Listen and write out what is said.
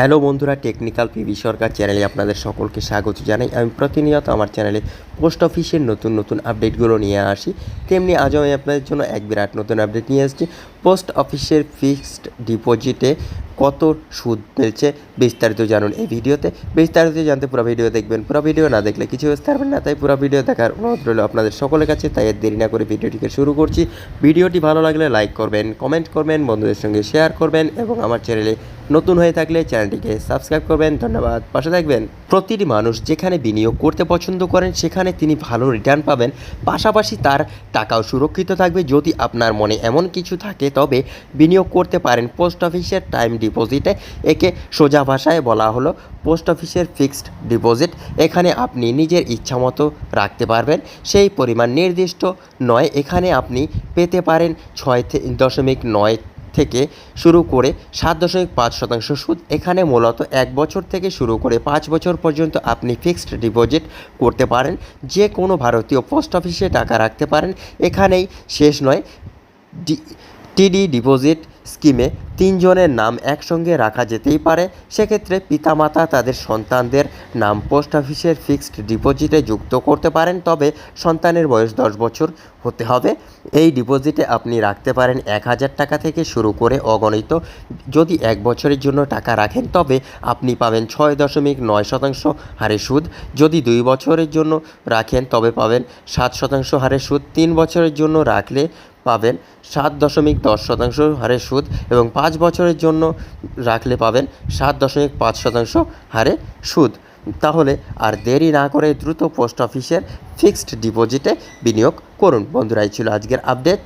Hello বন্ধুরা, technical PV সরকার চ্যানেলে আপনাদের সকলকে স্বাগত জানাই। আমি প্রতিনিয়ত আমার চ্যানেলে পোস্ট অফিসের নতুন নতুন আপডেটগুলো নিয়ে আসি। তেমনি আজও আমি আপনাদের জন্য এক বিরাট নতুন আপডেট নিয়ে আসছি। পোস্ট অফিসের ফিক্সড ডিপোজিটে কত সুদ মিলছে বিস্তারিত জানুন এই ভিডিওতে। বিস্তারিত জানতে পুরো ভিডিও দেখবেন। পুরো ভিডিও না দেখলে কিছু বুঝতে পারবেন না, তাই পুরো ভিডিও দেখার অনুরোধ রইল আপনাদের সকলের কাছে, তাই দেরি না করে ভিডিওটিকে শুরু করছি। ভিডিওটি ভালো লাগলে লাইক করবেন, কমেন্ট করবেন, বন্ধুদের সঙ্গে শেয়ার করবেন এবং আমার চ্যানেলে নতুন হয়ে থাকলে চ্যানেলটিকে সাবস্ক্রাইব করবেন, ধন্যবাদ। পাশে থাকবেন প্রতিটি মানুষ যেখানে বিনিয়োগ করতে পছন্দ করেন, সেখানে তিনি ভালো রিটার্ন পাবেন। পাশাপাশি তার টাকাও সুরক্ষিত থাকবে। যদি আপনার মনে এমন কিছু থাকে, তবে বিনিয়োগ করতে পারেন পোস্ট অফিসের টাইম ডিপোজিটে। একে সোজা ভাষায় বলা হলো পোস্ট অফিসের ফিক্সড ডিপোজিট। এখানে আপনি নিজের ইচ্ছামতো রাখতে পারবেন। সেই পরিমাণ নির্দিষ্ট নয়। এখানে আপনি পেতে পারেন ছয় দশমিক নয় থেকে শুরু করে সাত দশমিক পাঁচ শতাংশ সুদ এখানে মূলত এক বছর থেকে শুরু করে পাঁচ বছর পর্যন্ত আপনি ফিক্সড ডিপোজিট করতে পারেন। যে কোনো ভারতীয় পোস্ট অফিসে টাকা রাখতে পারেন। এখানেই শেষ নয়। টিডি ডিপোজিট স্কিমে তিনজনের নাম একসঙ্গে রাখা যেতেই পারে, সেক্ষেত্রে পিতামাতা তাদের সন্তানদের নাম পোস্ট অফিসের ফিক্সড ডিপোজিটে যুক্ত করতে পারেন, তবে সন্তানের বয়স দশ বছর হতে হবে। এই ডিপোজিটে আপনি রাখতে পারেন এক হাজার টাকা থেকে শুরু করে অগণিত। যদি এক বছরের জন্য টাকা রাখেন, তবে আপনি পাবেন ছয় দশমিক নয় শতাংশ হারে সুদ। যদি দুই বছরের জন্য রাখেন, তবে পাবেন সাত শতাংশ হারে সুদ। তিন বছরের জন্য রাখলে পাবেন সাত দশমিক দশ শতাংশ হারে সুদ এবং পাঁচ বছরের জন্য রাখলে পাবেন সাত দশমিক পাঁচ শতাংশ হারে সুদ। তাহলে আর দেরি না করে দ্রুত পোস্ট অফিসের ফিক্সড ডিপোজিটে বিনিয়োগ করুন। বন্ধুরা, এই ছিল আজকের আপডেট।